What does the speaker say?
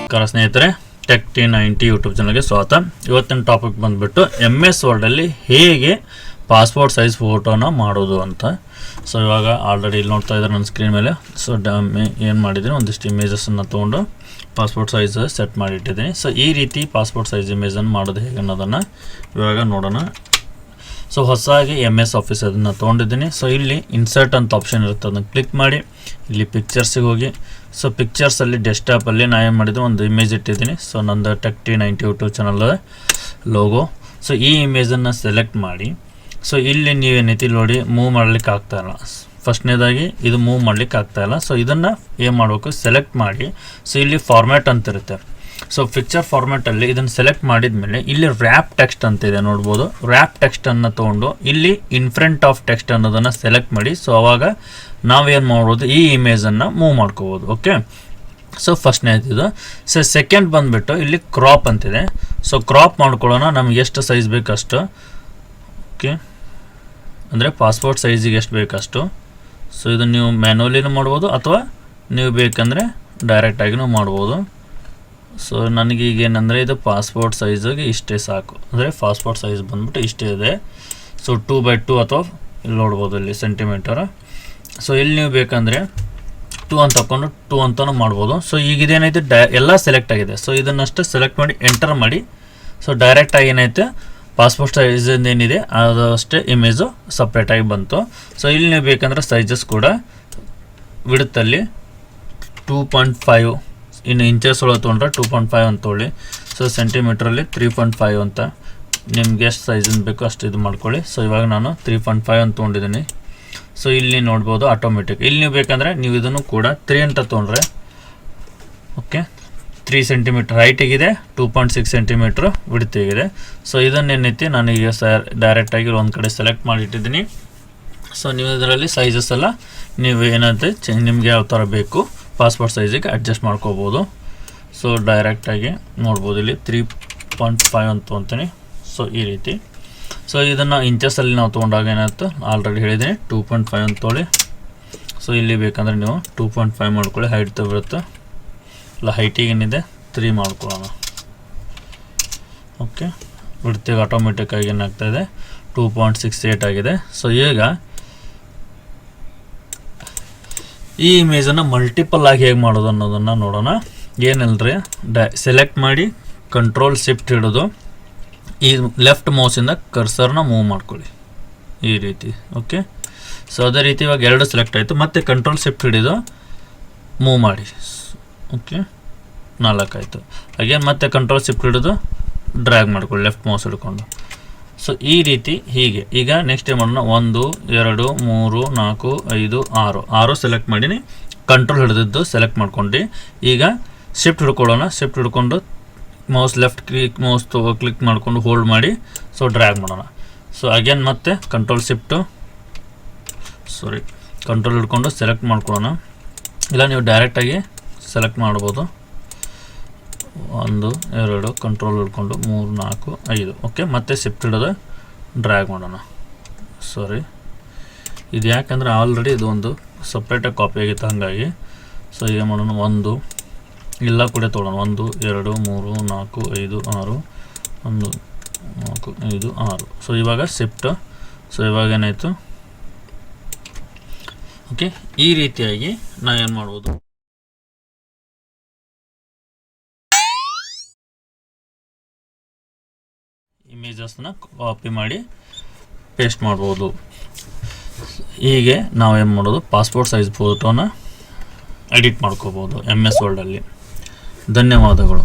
ನಮಸ್ಕಾರ ಸ್ನೇಹಿತರೆ tech T ninety YouTube ಚಾನಲ್ಗೆ ಸ್ವಾಗತ. ಇವತ್ತಿನ ಟಾಪಿಕ್ ಬಂದ್ಬಿಟ್ಟು ಎಂ ಎಸ್ ವರ್ಡಲ್ಲಿ ಹೇಗೆ ಪಾಸ್ಪೋರ್ಟ್ ಸೈಜ್ ಫೋಟೋನ ಮಾಡೋದು ಅಂತ. ಸೊ ಇವಾಗ ಆಲ್ರೆಡಿ ಇಲ್ಲಿ ನೋಡ್ತಾ ಇದ್ದಾರೆ ನನ್ನ ಸ್ಕ್ರೀನ್ ಮೇಲೆ. ಸೊ ಏನು ಮಾಡಿದ್ದೀನಿ? ಒಂದಿಷ್ಟು ಇಮೇಜಸನ್ನು ತೊಗೊಂಡು ಪಾಸ್ಪೋರ್ಟ್ ಸೈಜ್ ಸೆಟ್ ಮಾಡಿಟ್ಟಿದ್ದೀನಿ. ಸೊ ಈ ರೀತಿ ಪಾಸ್ಪೋರ್ಟ್ ಸೈಜ್ ಇಮೇಜನ್ನು ಮಾಡೋದು ಹೇಗೆ ಅನ್ನೋದನ್ನು ಇವಾಗ ನೋಡೋಣ. ಸೊ ಹೊಸಾಗಿ ಎಂ ಎಸ್ ಆಫೀಸ್ ಅದನ್ನು ತೊಗೊಂಡಿದ್ದೀನಿ. ಸೊ ಇಲ್ಲಿ ಇನ್ಸರ್ಟ್ ಅಂತ ಆಪ್ಷನ್ ಇರುತ್ತೆ. ಅದನ್ನು ಕ್ಲಿಕ್ ಮಾಡಿ. ಇಲ್ಲಿ ಪಿಕ್ಚರ್ಸಿಗೆ ಹೋಗಿ. ಸೊ ಪಿಕ್ಚರ್ಸಲ್ಲಿ ಡೆಸ್ಕ್ಟಾಪಲ್ಲಿ ನಾ ಏನು ಮಾಡಿದ್ದು? ಒಂದು ಇಮೇಜ್ ಇಟ್ಟಿದ್ದೀನಿ. ಸೊ ನಂದು tech T ninety YouTube channel logo. So ಈ ಇಮೇಜನ್ನು ಸೆಲೆಕ್ಟ್ ಮಾಡಿ. ಸೊ ಇಲ್ಲಿ ನೀವೇನೈತಿ ನೋಡಿ ಮೂವ್ ಮಾಡ್ಲಿಕ್ಕೆ ಆಗ್ತಾ ಇಲ್ಲ. ಫಸ್ಟ್ನೇದಾಗಿ ಇದು ಮೂವ್ ಮಾಡ್ಲಿಕ್ಕೆ ಆಗ್ತಾ ಇಲ್ಲ. ಸೊ ಇದನ್ನು ಏನು ಮಾಡಬೇಕು ಸೆಲೆಕ್ಟ್ ಮಾಡಿ. ಸೊ ಇಲ್ಲಿ ಫಾರ್ಮ್ಯಾಟ್ ಅಂತ ಇರುತ್ತೆ. ಸೊ ಪಿಕ್ಚರ್ ಫಾರ್ಮ್ಯಾಟಲ್ಲಿ ಇದನ್ನು ಸೆಲೆಕ್ಟ್ ಮಾಡಿದ ಮೇಲೆ ಇಲ್ಲಿ ರ್ಯಾಪ್ ಟೆಕ್ಸ್ಟ್ ಅಂತ ಇದೆ ನೋಡ್ಬೋದು. ರ್ಯಾಪ್ ಟೆಕ್ಸ್ಟನ್ನು ತೊಗೊಂಡು ಇಲ್ಲಿ ಇನ್ಫ್ರಂಟ್ ಆಫ್ ಟೆಕ್ಸ್ಟ್ ಅನ್ನೋದನ್ನು ಸೆಲೆಕ್ಟ್ ಮಾಡಿ. ಸೊ ಅವಾಗ ನಾವೇನು ಮಾಡ್ಬೋದು? ಈ ಇಮೇಜನ್ನು ಮೂವ್ ಮಾಡ್ಕೋಬೋದು. ಓಕೆ ಸೊ ಫಸ್ಟ್ನೇ ಇದು. ಸೊ ಸೆಕೆಂಡ್ ಬಂದುಬಿಟ್ಟು ಇಲ್ಲಿ ಕ್ರಾಪ್ ಅಂತಿದೆ. ಸೊ ಕ್ರಾಪ್ ಮಾಡ್ಕೊಳ್ಳೋಣ. ನಮ್ಗೆ ಎಷ್ಟು ಸೈಜ್ ಬೇಕಷ್ಟು? ಓಕೆ. ಅಂದರೆ ಪಾಸ್ಪೋರ್ಟ್ ಸೈಜಿಗೆ ಎಷ್ಟು ಬೇಕಷ್ಟು? ಸೊ ಇದನ್ನು ನೀವು ಮ್ಯಾನುವಲಿನೂ ಮಾಡ್ಬೋದು ಅಥವಾ ನೀವು ಬೇಕಂದರೆ ಡೈರೆಕ್ಟಾಗಿನೂ ಮಾಡ್ಬೋದು. ಸೊ ನನಗೀಗೇನಂದರೆ ಇದು ಪಾಸ್ಪೋರ್ಟ್ ಸೈಜಿಗೆ ಇಷ್ಟೇ ಸಾಕು. ಅಂದರೆ ಪಾಸ್ಪೋರ್ಟ್ ಸೈಜ್ ಬಂದ್ಬಿಟ್ಟು ಇಷ್ಟೇ ಇದೆ. ಸೊ ಟೂ ಬೈ ಟೂ ಅಥವಾ ಇಲ್ಲಿ ನೋಡ್ಬೋದು ಇಲ್ಲಿ ಸೆಂಟಿಮೀಟರ್ ಸೊ ಇಲ್ಲಿ ನೀವು ಬೇಕಂದರೆ ಟೂ ಅಂತ ತಗೊಂಡು ಟೂ ಅಂತಲೂ ಮಾಡ್ಬೋದು. ಸೊ ಈಗ ಇದೇನೈತೆ ಡೈ ಎಲ್ಲ ಸೆಲೆಕ್ಟ್ ಆಗಿದೆ. ಸೊ ಇದನ್ನಷ್ಟು ಸೆಲೆಕ್ಟ್ ಮಾಡಿ ಎಂಟರ್ ಮಾಡಿ. ಸೊ ಡೈರೆಕ್ಟಾಗಿ ಏನೈತೆ ಪಾಸ್ಪೋರ್ಟ್ ಸೈಜ್ ಏನಿದೆ ಅದು ಅಷ್ಟೇ ಇಮೇಜು ಸಪ್ರೇಟಾಗಿ ಬಂತು. ಸೊ ಇಲ್ಲಿ ನೀವು ಬೇಕಂದ್ರೆ ಸೈಜಸ್ ಕೂಡ ವಿಡುತ್ತಲ್ಲಿ ಟೂ ಪಾಯಿಂಟ್ ಫೈವ್ ಇನ್ನು ಇಂಚಸ್ ಒಳಗೆ ತೊಗೊಂಡ್ರೆ ಟೂ ಪಾಯಿಂಟ್ ಫೈವ್ ಅಂತ ತೊಗೊಳ್ಳಿ. ಸೊ ಸೆಂಟಿಮೀಟ್ರಲ್ಲಿ ತ್ರೀ ಪಾಯಿಂಟ್ ಫೈವ್ ಅಂತ. ನಿಮ್ಗೆ ಎಷ್ಟು ಸೈಜಿಂದ ಬೇಕು ಅಷ್ಟು ಇದು ಮಾಡ್ಕೊಳ್ಳಿ. ಸೊ ಇವಾಗ ನಾನು ತ್ರೀ ಪಾಯಿಂಟ್ ಫೈವ್ ಅಂತ ತೊಗೊಂಡಿದ್ದೀನಿ. ಸೊ ಇಲ್ಲಿ ನೋಡ್ಬೋದು ಆಟೋಮೆಟಿಕ್ ಇಲ್ಲಿ ನೀವು ಬೇಕಂದರೆ ನೀವು ಇದನ್ನು ಕೂಡ ತ್ರೀ ಅಂತ ತೊಗೊಂಡ್ರೆ ಓಕೆ ತ್ರೀ ಸೆಂಟಿಮೀಟ್ರ್ ಹೈಟಿಗಿದೆ ಟೂ ಪಾಯಿಂಟ್ ಸಿಕ್ಸ್ ಸೆಂಟಿಮೀಟ್ರ್ ವಿಡ್ತಿಗಿದೆ ಸೊ ಇದನ್ನೇನೈತಿ ನಾನು ಈಗ ಸ ಡೈರೆಕ್ಟಾಗಿ ಒಂದು ಕಡೆ ಸೆಲೆಕ್ಟ್ ಮಾಡಿಟ್ಟಿದ್ದೀನಿ. ಸೊ ನೀವು ಇದರಲ್ಲಿ ಸೈಜಸ್ ಎಲ್ಲ ನೀವು ಏನಂತೆ ಚೆ, ನಿಮಗೆ ಯಾವ ಥರ ಬೇಕು ಪಾಸ್ಪೋರ್ಟ್ ಸೈಜಿಗೆ ಅಡ್ಜಸ್ಟ್ ಮಾಡ್ಕೋಬೋದು. ಸೊ ಡೈರೆಕ್ಟಾಗಿ ನೋಡ್ಬೋದು. ಇಲ್ಲಿ ತ್ರೀ ಪಾಯಿಂಟ್ ಫೈವ್ ಅಂತ ಅಂತೀನಿ ಸೊ ಈ ರೀತಿ. ಸೊ ಇದನ್ನು ಇಂಚಸ್ಸಲ್ಲಿ ನಾವು ತೊಗೊಂಡಾಗ ಏನಾಯ್ತು? ಆಲ್ರೆಡಿ ಹೇಳಿದ್ದೀನಿ ಟೂ ಪಾಯಿಂಟ್ ಫೈವ್ ಅಂತೇಳಿ ಸೊ ಇಲ್ಲಿ ಬೇಕಂದರೆ ನೀವು ಟೂ ಪಾಯಿಂಟ್ ಫೈವ್ ಮಾಡ್ಕೊಳ್ಳಿ ಹೈಟ್ ತಗೊಳುತ್ತೆ ಇಲ್ಲ ಹೈಟಿಗೆ ಏನಿದೆ ತ್ರೀ ಮಾಡ್ಕೊಳ್ಳೋಣ. ಓಕೆ ಬಿಡ್ತಿಗೆ ಆಟೋಮೆಟಿಕ್ಕಾಗಿ ಏನಾಗ್ತಾಯಿದೆ ಟೂ ಪಾಯಿಂಟ್ ಸಿಕ್ಸ್ ಏಟ್ ಆಗಿದೆ. ಸೊ ಈಗ ಈ ಇಮೇಜನ್ನು ಮಲ್ಟಿಪಲ್ ಆಗಿ ಹೇಗೆ ಮಾಡೋದು ಅನ್ನೋದನ್ನು ನೋಡೋಣ. ಏನಿಲ್ಲರಿ ಡೈ ಸೆಲೆಕ್ಟ್ ಮಾಡಿ ಕಂಟ್ರೋಲ್ ಶಿಫ್ಟ್ ಹಿಡಿದು, ಈ ಲೆಫ್ಟ್ ಮೌಸಿಂದ ಕರ್ಸರ್ನ ಮೂವ್ ಮಾಡ್ಕೊಳ್ಳಿ. ಈ ರೀತಿ ಓಕೆ ಸೊ ಅದೇ ರೀತಿ ಇವಾಗ ಎರಡು ಸೆಲೆಕ್ಟ್ ಆಯಿತು. ಮತ್ತೆ ಕಂಟ್ರೋಲ್ ಶಿಫ್ಟ್ ಹಿಡಿದು ಮೂವ್ ಮಾಡಿ. ಓಕೆ ನಾಲ್ಕಾಯಿತು. ಅಗೇನ್ ಮತ್ತೆ ಕಂಟ್ರೋಲ್ ಶಿಫ್ಟ್ ಹಿಡಿದು ಡ್ರ್ಯಾಗ್ ಮಾಡ್ಕೊಳ್ಳಿ ಲೆಫ್ಟ್ ಮೌಸ್ ಹಿಡ್ಕೊಂಡು. ಸೊ ಈ ರೀತಿ ಹೀಗೆ. ಈಗ ನೆಕ್ಸ್ಟ್ ಏನು ಮಾಡೋಣ? ಒಂದು, ಎರಡು, ಮೂರು, ನಾಲ್ಕು, ಐದು, ಆರು. ಆರು ಸೆಲೆಕ್ಟ್ ಮಾಡೀನಿ. ಕಂಟ್ರೋಲ್ ಹಿಡಿದಿದ್ದು ಸೆಲೆಕ್ಟ್ ಮಾಡ್ಕೊಂಡು. ಈಗ ಶಿಫ್ಟ್ ಹಿಡ್ಕೊಳ್ಳೋಣ. ಶಿಫ್ಟ್ ಹಿಡ್ಕೊಂಡು ಮೌಸ್ ಲೆಫ್ಟ್ ಕ್ಲಿಕ್ ಮೌಸ್ ತಗೋ ಕ್ಲಿಕ್ ಮಾಡಿಕೊಂಡು ಹೋಲ್ಡ್ ಮಾಡಿ. ಸೊ ಡ್ರ್ಯಾಗ್ ಮಾಡೋಣ. ಸೊ ಅಗೇನ್ ಮತ್ತೆ ಕಂಟ್ರೋಲ್ ಶಿಫ್ಟು ಸಾರಿ ಕಂಟ್ರೋಲ್ ಹಿಡ್ಕೊಂಡು ಸೆಲೆಕ್ಟ್ ಮಾಡ್ಕೊಳ್ಳೋಣ. ಇಲ್ಲ, ನೀವು ಡೈರೆಕ್ಟಾಗಿ ಸೆಲೆಕ್ಟ್ ಮಾಡ್ಬೋದು ಒಂದು, ಎರಡು ಕಂಟ್ರೋಲ್ ಹಿಡ್ಕೊಂಡು ಮೂರು, ನಾಲ್ಕು, ಐದು. ಓಕೆ ಮತ್ತೆ ಶಿಫ್ಟ್ ಹಿಡಿದು ಡ್ರ್ಯಾಗ್ ಮಾಡೋಣ. ಸಾರಿ ಇದು ಯಾಕಂದರೆ ಆಲ್ರೆಡಿ ಇದು ಒಂದು ಸಪ್ರೇಟಾಗಿ ಕಾಪಿ ಆಗಿತ್ತು ಹಾಗಾಗಿ. ಸೊ ಏನು ಮಾಡೋಣ. ಒಂದು, ಇಲ್ಲ ಕೂಡ ತೊಗೊಳೋಣ. ಒಂದು, ಎರಡು, ಮೂರು, ನಾಲ್ಕು, ಐದು, ಆರು. ಒಂದು, ನಾಲ್ಕು, ಐದು, ಆರು. ಸೊ ಇವಾಗ ಶಿಫ್ಟ್ ಸೊ ಇವಾಗ ಏನಾಯಿತು? ಓಕೆ ಈ ರೀತಿಯಾಗಿ ನಾ ಏನು ಮಾಡ್ಬೋದು? ಇಮೇಜಸ್ನ ಕಾಪಿ ಮಾಡಿ ಪೇಸ್ಟ್ ಮಾಡ್ಬೋದು. ಹೀಗೆ ಏನು ಮಾಡೋದು? ಪಾಸ್ಪೋರ್ಟ್ ಸೈಜ್ ಫೋಟೋನ ಎಡಿಟ್ ಮಾಡ್ಕೋಬೋದು ಎಂ ಎಸ್ ವರ್ಲ್ಡಲ್ಲಿ ಧನ್ಯವಾದಗಳು.